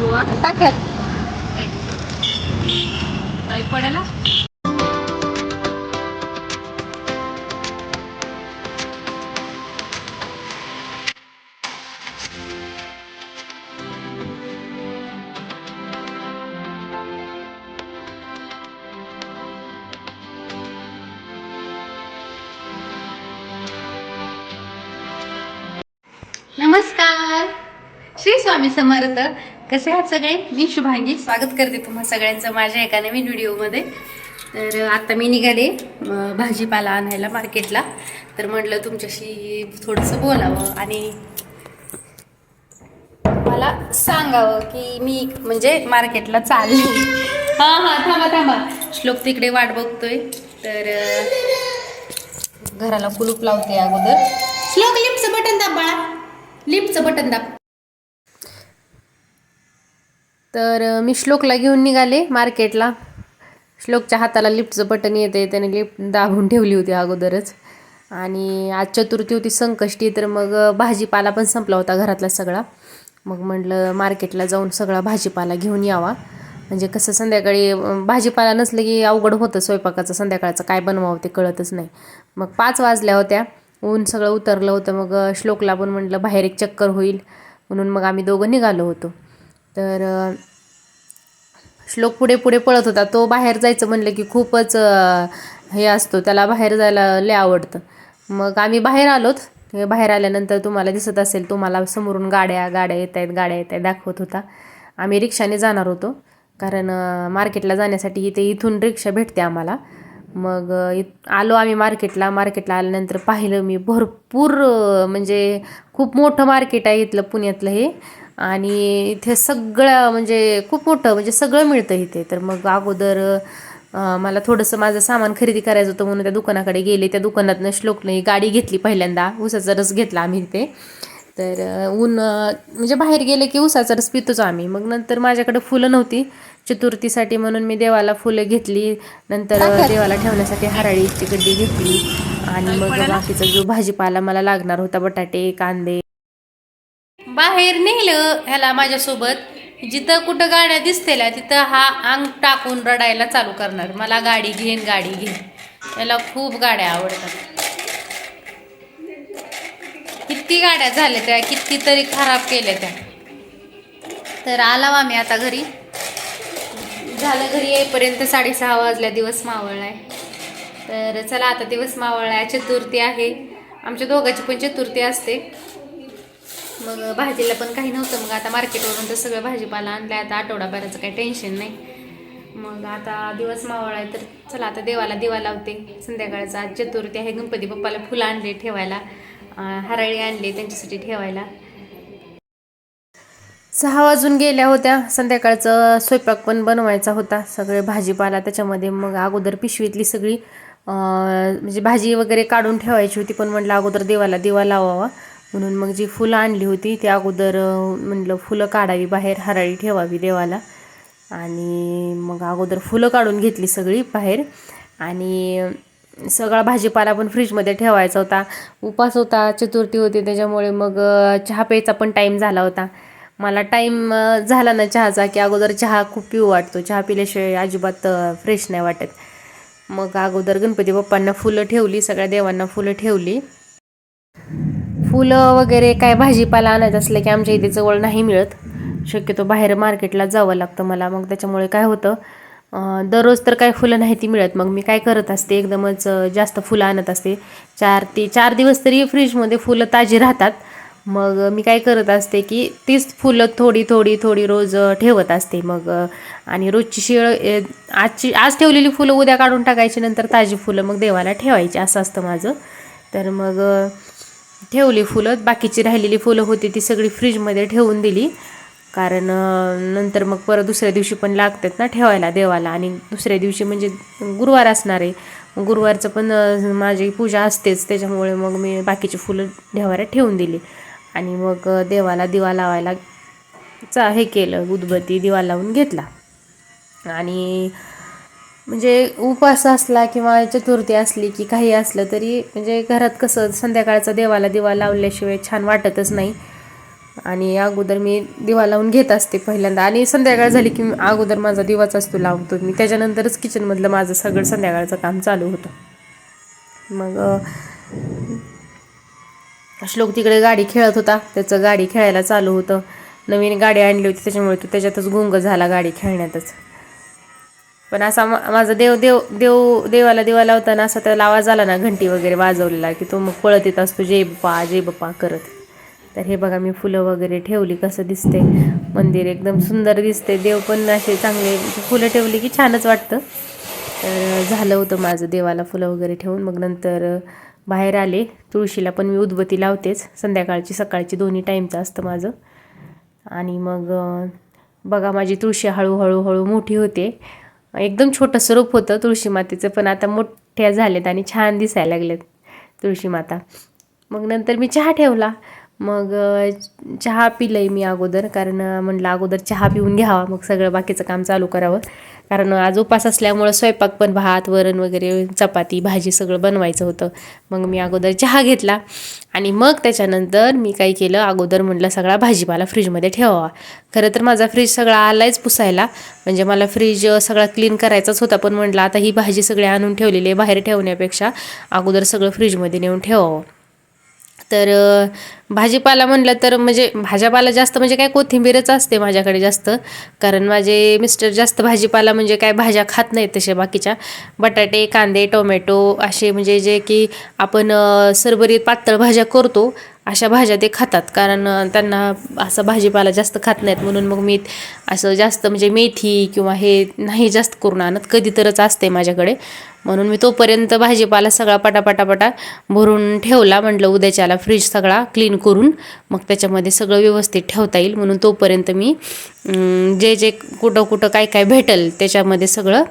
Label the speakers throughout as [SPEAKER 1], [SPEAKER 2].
[SPEAKER 1] पूर्वा
[SPEAKER 2] टाकत
[SPEAKER 1] काही
[SPEAKER 2] नमस्कार. श्री स्वामी समर्थ. कसे आहात सगळे? मी शुभांगी. स्वागत करते तुम्हा सगळ्यांचं माझ्या एका नवीन व्हिडिओमध्ये. तर आता मी निघाले भाजीपाला आणायला मार्केटला. तर म्हटलं तुमच्याशी थोडंसं बोलावं आणि मला सांगावं की मी म्हणजे मार्केटला चालले. हां हां थांबा थांबा. श्लोक तिकडे वाट बघतोय. तर घराला कुलूप लावते अगोदर. श्लोक लिफ्टचं बटन दाब बाळा. लिफ्टचं बटन दाब. तर मी श्लोकला घेऊन निघाले मार्केटला. श्लोकच्या हाताला लिफ्टचं बटन येते त्याने लिफ्ट दाबून ठेवली होती अगोदरच. आणि आज चतुर्थी होती संकष्टी तर मग भाजीपाला पण संपला होता घरातला सगळा. मग म्हटलं मार्केटला जाऊन सगळा भाजीपाला घेऊन यावा. म्हणजे कसं संध्याकाळी भाजीपाला नसलं की अवघड होतं स्वयंपाकाचं संध्याकाळचं काय बनवावं ते कळतच नाही. मग पाच वाजल्या होत्या. ऊन सगळं उतरलं होतं मग श्लोकला पण म्हटलं बाहेर एक चक्कर होईल. म्हणून मग आम्ही दोघं निघालो होतो. तर श्लोक पुढे पुढे पळत होता. तो बाहेर जायचं म्हणलं की खूपच हे असतो. त्याला बाहेर जायला लय आवडतं. मग आम्ही बाहेर आलोत. हे बाहेर आल्यानंतर तुम्हाला दिसत असेल तुम्हाला समोरून गाड्या गाड्या येत आहेत गाड्या येत आहेत दाखवत होता. आम्ही रिक्षाने जाणार होतो. कारण मार्केटला जाण्यासाठी इथे इथून रिक्षा भेटते आम्हाला. मग इत- आलो आम्ही मार्केटला. मार्केटला आल्यानंतर पाहिलं मी भरपूर म्हणजे खूप मोठं मार्केट आहे इथलं पुण्यातलं हे. आणि इथे सगळं म्हणजे खूप मोठं म्हणजे सगळं मिळतं इथे. तर मग अगोदर मला थोडंसं माझं सामान खरेदी करायचं होतं म्हणून त्या दुकानाकडे गेले. त्या दुकानातनं श्लोकने ही गाडी घेतली पहिल्यांदा. उसाचा रस घेतला आम्ही तिथे तर ऊन म्हणजे बाहेर गेले की उसाचा रस पितोच आम्ही. मग नंतर माझ्याकडे फुलं नव्हती. चतुर्थीसाठी म्हणून मी देवाला फुलं घेतली. नंतर देवाला ठेवण्यासाठी हराळीची गड्डी घेतली. आणि मग बाकीचा जो भाजीपाला मला लागणार होता बटाटे कांदे बाहेर नेलं ह्याला माझ्यासोबत. जिथं कुठं गाड्या दिसतेल्या तिथं हा अंग टाकून रडायला चालू करणार. मला गाडी घेन गाडी घेन. याला खूप गाड्या आवडतात. किती गाड्या झाल्या त्या किती तरी खराब केल्या त्या. तर आलाव आम्ही आता घरी. झालं घरी येईपर्यंत साडेसहा वाजल्या दिवस मावळलाय तर चला आता दिवस मावळलाय चतुर्थी आहे. आमच्या दोघाची पण चतुर्थी असते. मग भाजीला पण काही नव्हतं. मग आता मार्केटवरून तर सगळं भाजीपाला आणलं आता आठवडाभराचं काही टेन्शन नाही. मग आता दिवस मावळ आहे तर चला आता देवाला दिवा लावते. संध्याकाळचा आज चतुर्थी आहे. गणपती बाप्पाला फुलं आणले ठेवायला. हराळी हरळी आणली त्यांच्यासाठी ठेवायला. सहा वाजून गेल्या होत्या. संध्याकाळचं स्वयंपाक पण बनवायचा होता. सगळे भाजीपाला त्याच्यामध्ये मग अगोदर पिशवीतली सगळी म्हणजे भाजी वगैरे काढून ठेवायची होती. पण म्हटलं अगोदर देवाला दिवा लावावा. म्हणून मग जी फुलं आणली होती त्या अगोदर म्हटलं फुलं काढावी बाहेर हराळी ठेवावी देवाला. आणि मग अगोदर फुलं काढून घेतली सगळी बाहेर. आणि सगळा भाजीपाला पण फ्रीजमध्ये ठेवायचा होता. उपास होता चतुर्थी होती त्याच्यामुळे मग चहा प्यायचा पण टाईम झाला होता. मला टाईम झाला ना चहाचा की अगोदर चहा खूप पिऊ वाटतो. चहा पिल्याशिवाय अजिबात फ्रेश नाही वाटत. मग अगोदर गणपती बाप्पांना फुलं ठेवली सगळ्या देवांना फुलं ठेवली. फुलं वगैरे काय भाजीपाला आणायचं असलं की आमच्या इथे जवळ नाही मिळत. शक्यतो बाहेर मार्केटला जावं लागतं मला. मग त्याच्यामुळे काय होतं दररोज तर काय फुलं नाही ती मिळत. मग मी काय करत असते एकदमच जास्त फुलं आणत असते. चार ते चार दिवस तरी फ्रीजमध्ये फुलं ताजी राहतात. मग मी काय करत असते की तीच फुलं थोडी थोडी थोडी रोज ठेवत असते. मग आणि रोजची शिळ आजची आज ठेवलेली फुलं उद्या काढून टाकायची नंतर ताजी फुलं मग देवाला ठेवायची. असं असतं माझं. तर मग ठेवली फुलं. बाकीची राहिलेली फुलं होती ती सगळी फ्रीजमध्ये ठेवून दिली. कारण नंतर मग परत दुसऱ्या दिवशी पण लागतात ना ठेवायला देवाला. आणि दुसऱ्या दिवशी म्हणजे गुरुवार असणार आहे. गुरुवारचं पण माझी पूजा असतेच. त्याच्यामुळे मग मी बाकीची फुलं देवाऱ्यात ठेवून दिली. आणि मग देवाला दिवा लावायला चा हे केलं उदबत्ती दिवा लावून घेतला. आणि म्हणजे उपवास असला किंवा चतुर्थी असली की काही असलं तरी म्हणजे घरात कसं संध्याकाळचा देवाला दिवा लावल्याशिवाय छान वाटतच नाही. आणि अगोदर मी दिवा लावून घेत असते पहिल्यांदा. आणि संध्याकाळ झाली की अगोदर माझा दिवाच असतो लावतो मी. त्याच्यानंतरच किचनमधलं माझं सगळं संध्याकाळचं काम चालू होतं. मग श्लोक तिकडे गाडी खेळत होता. त्याचं गाडी खेळायला चालू होतं. नवीन गाडी आणली होती त्याच्यामुळे तो त्याच्यातच गुंग झाला गाडी खेळण्यातच. पण असा मा- माझा देव देव देव देवाला दिवा लावताना असा त्याला आवाज आला ना घंटी वगैरे वाजवलेला की तो मग पळत येत असतो जय बाप्पा जय बाप्पा करत. तर हे बघा मी फुलं वगैरे ठेवली कसं दिसते मंदिर एकदम सुंदर दिसते देव पण असे चांगले फुलं ठेवली की छानच वाटतं. तर झालं होतं माझं देवाला फुलं वगैरे ठेवून. मग नंतर बाहेर आले. तुळशीला पण मी उदबत्ती लावतेच. संध्याकाळची सकाळची दोन्ही टाईमचं असतं माझं. आणि मग बघा माझी तुळशी हळूहळू हळू मोठी होते. एकदम छोटंसं रूप होतं तुळशी मातेचं पण आता मोठ्या झाल्यात आणि छान दिसायला लागल्यात तुळशी माता. मग नंतर मी चहा ठेवला. मग चहा पिलंय मी अगोदर कारण म्हटलं म्हणलं अगोदर चहा पिऊन घ्यावा मग सगळं बाकीचं काम चालू करावं. कारण आज उपास असल्यामुळं स्वयंपाक पण भात वरण वगैरे चपाती भाजी सगळं बनवायचं होतं. मग मी अगोदर चहा घेतला आणि मग त्याच्यानंतर मी काय केलं अगोदर म्हटलं सगळा भाजीपाला फ्रीजमध्ये ठेवावा. खरं तर माझा फ्रीज सगळा आलायच पुसायला. म्हणजे मला फ्रीज सगळा क्लीन करायचाच होता पण म्हटलं आता ही भाजी सगळी आणून ठेवलेली आहे बाहेर ठेवण्यापेक्षा अगोदर सगळं फ्रीजमध्ये नेऊन ठेवावं. तर भाजीपाला म्हणलं तर म्हणजे भाजीपाला जास्त म्हणजे काय कोथिंबीरच असते माझ्याकडे जास्त. कारण माझे मिस्टर जास्त भाजीपाला म्हणजे काय भाज्या खात नाहीत तशा बाकीच्या. बटाटे कांदे टोमॅटो असे म्हणजे जे की आपण सरबरीत पातळ भाज्या करतो. अशा भाज्या ते खातात. कारण त्यांना असं भाजीपाला जास्त खात नाहीत. म्हणून मग मी असं जास्त म्हणजे मेथी किंवा हे नाही जास्त करून आणत. कधी तरच असते माझ्याकडे. म्हणून मी तोपर्यंत भाजीपाला सगळा पटापटापटा भरून ठेवला. म्हटलं उद्याच्याला फ्रीज सगळा क्लीन करून मग त्याच्यामध्ये सगळं व्यवस्थित ठेवता येईल. म्हणून तोपर्यंत मी जे जे कुठं कुठं काय काय भेटेल त्याच्यामध्ये सगळं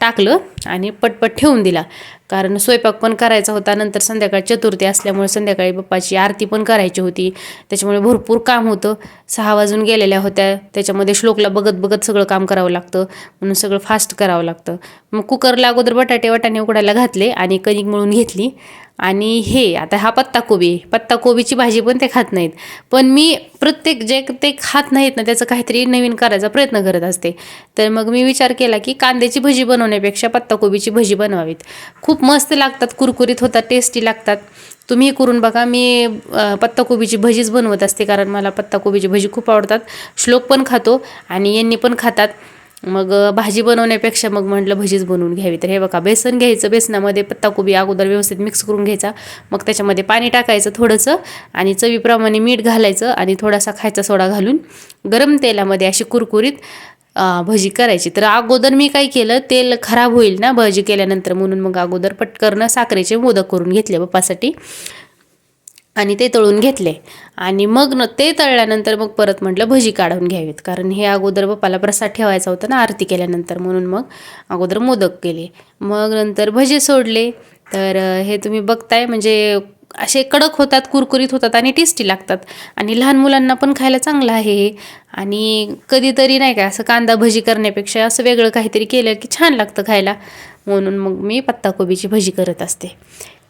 [SPEAKER 2] टाकलं आणि पटपट ठेवून दिला. कारण स्वयंपाक पण करायचा होता नंतर संध्याकाळी चतुर्थी असल्यामुळे संध्याकाळी बाप्पाची आरती पण करायची होती. त्याच्यामुळे भरपूर काम होतं. सहा वाजून गेलेल्या होत्या. त्याच्यामध्ये श्लोकला बघत बघत सगळं काम करावं लागतं. म्हणून सगळं फास्ट करावं लागतं. मग कुकरला अगोदर बटाटे वाटाणे उकडायला घातले आणि कणिक मळून घेतली. आणि हे आता हा पत्ताकोबी पत्ताकोबीची भाजी पण ते खात नाहीत. पण मी प्रत्येक जे ते खात नाहीत ना त्याचं काहीतरी नवीन करायचा प्रयत्न करत असते. तर मग मी विचार केला की कांद्याची भजी बनवण्यापेक्षा पत्ताकोबीची भजी बनवावीत. खूप मस्त लागतात कुरकुरीत होतात टेस्टी लागतात. तुम्ही करून बघा मी पत्ताकोबीची भजीच बनवत असते कारण मला पत्ताकोबीची भजी खूप आवडतात. श्लोक पण खातो आणि यांनी पण खातात. मग भाजी बनवण्यापेक्षा मग म्हटलं भजीच बनवून घ्यावी. तर हे बघा बेसन घ्यायचं बेसनामध्ये पत्ताकोबी अगोदर व्यवस्थित मिक्स करून घ्यायचा. मग त्याच्यामध्ये पाणी टाकायचं थोडंसं आणि चवीप्रमाणे मीठ घालायचं आणि थोडासा खायचा सोडा घालून गरम तेलामध्ये अशी कुरकुरीत भजी करायची. तर अगोदर मी काय केलं तेल खराब होईल ना भजी केल्यानंतर म्हणून मग अगोदर पटकरनं साखरेचे मोदक करून घेतले बाप्पासाठी. आणि ते तळून घेतले. आणि मग न ते तळल्यानंतर मग परत म्हटलं भजी काढून घ्यावीत. कारण हे अगोदर बाप्पाला प्रसाद ठेवायचा होता ना आरती केल्यानंतर. म्हणून मग अगोदर मोदक केले. मग नंतर भजी सोडले. तर हे तुम्ही बघताय म्हणजे असे कडक होतात कुरकुरीत होतात आणि टेस्टी लागतात. आणि लहान मुलांना पण खायला चांगलं आहे हे. आणि कधीतरी नाही का असं कांदा भजी करण्यापेक्षा असं वेगळं काहीतरी केलं की छान लागतं खायला. म्हणून मग मी पत्ताकोबीची भजी करत असते.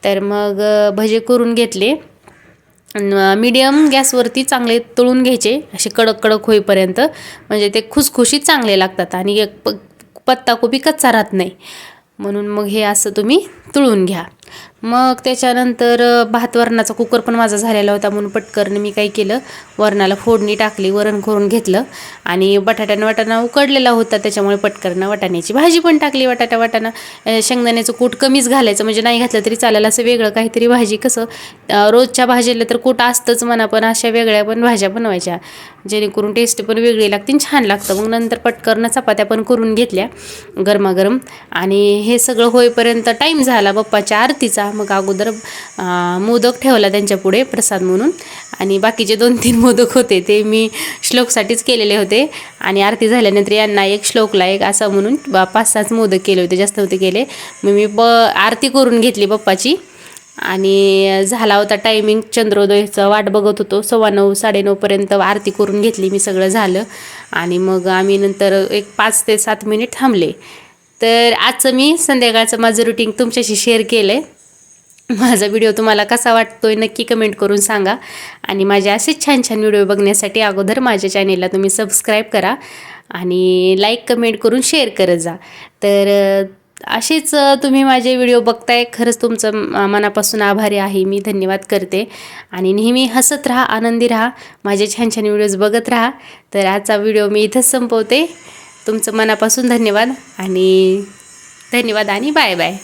[SPEAKER 2] तर मग भजे करून घेतले. मीडियम गॅसवरती चांगले तळून घ्यायचे असे कडक कडक होईपर्यंत. म्हणजे ते खुसखुशीत चांगले लागतात आणि एक प पत्ताकोबी कच्चा राहत नाही. म्हणून मग हे असं तुम्ही तळून घ्या. मग त्याच्यानंतर भात वरणाचा कुकर पण माझा झालेला होता म्हणून पटकन मी काय केलं वरणाला फोडणी टाकली वरण करून घेतलं आणि बटाट्यानं वाटाणा उकडलेला होता त्याच्यामुळे पटकरनं वाटाण्याची भाजी पण टाकली वाटाटा वाटाणा. शेंगदाण्याचं कूट कमीच घालायचं म्हणजे नाही घातलं तरी चालेल असं वेगळं काहीतरी भाजी कसं रोजच्या भाजीला तर कूट असतंच म्हणा पण अशा वेगळ्या पण भाज्या बनवायच्या जेणेकरून टेस्ट पण वेगळी लागते आणि छान लागतं. मग नंतर पटकरनं चपात्या पण करून घेतल्या गरमागरम आणि हे सगळं होईपर्यंत टाईम झाला बाप्पाच्या आरतीचा मग अगोदर मोदक ठेवला त्यांच्या पुढे प्रसाद म्हणून. आणि बाकीचे दोन तीन मोदक होते ते मी श्लोकसाठीच केलेले होते. आणि आरती झाल्यानंतर यांना एक श्लोकला एक असं म्हणून बा पाच सहाच मोदक केले होते जास्त होते केले. मग मी ब आरती करून घेतली पप्पाची. आणि झाला होता टायमिंग चंद्रोदयचं वाट बघत होतो. सव्वा नऊ साडेनऊपर्यंत आरती करून घेतली मी सगळं झालं. आणि मग आम्ही नंतर एक पाच ते सात मिनिट थांबले. तर आजचं मी संध्याकाळचं माझं रुटीन तुमच्याशी शेअर केलं आहे माझा व्हिडिओ तुम्हाला कसा वाटतो आहे नक्की कमेंट करून सांगा. आणि माझे असेच छान छान व्हिडिओ बघण्यासाठी अगोदर माझ्या चॅनेलला तुम्ही सबस्क्राईब करा आणि लाईक कमेंट करून शेअर करत जा. तर असेच तुम्ही माझे व्हिडिओ बघताय. खरंच तुमचं मनापासून आभारी आहे. मी धन्यवाद करते. आणि नेहमी हसत राहा आनंदी राहा. माझे छान छान व्हिडिओज बघत राहा. तर आजचा व्हिडिओ मी इथंच संपवते. तुमचं मनापासून धन्यवाद आणि धन्यवाद आणि बाय बाय.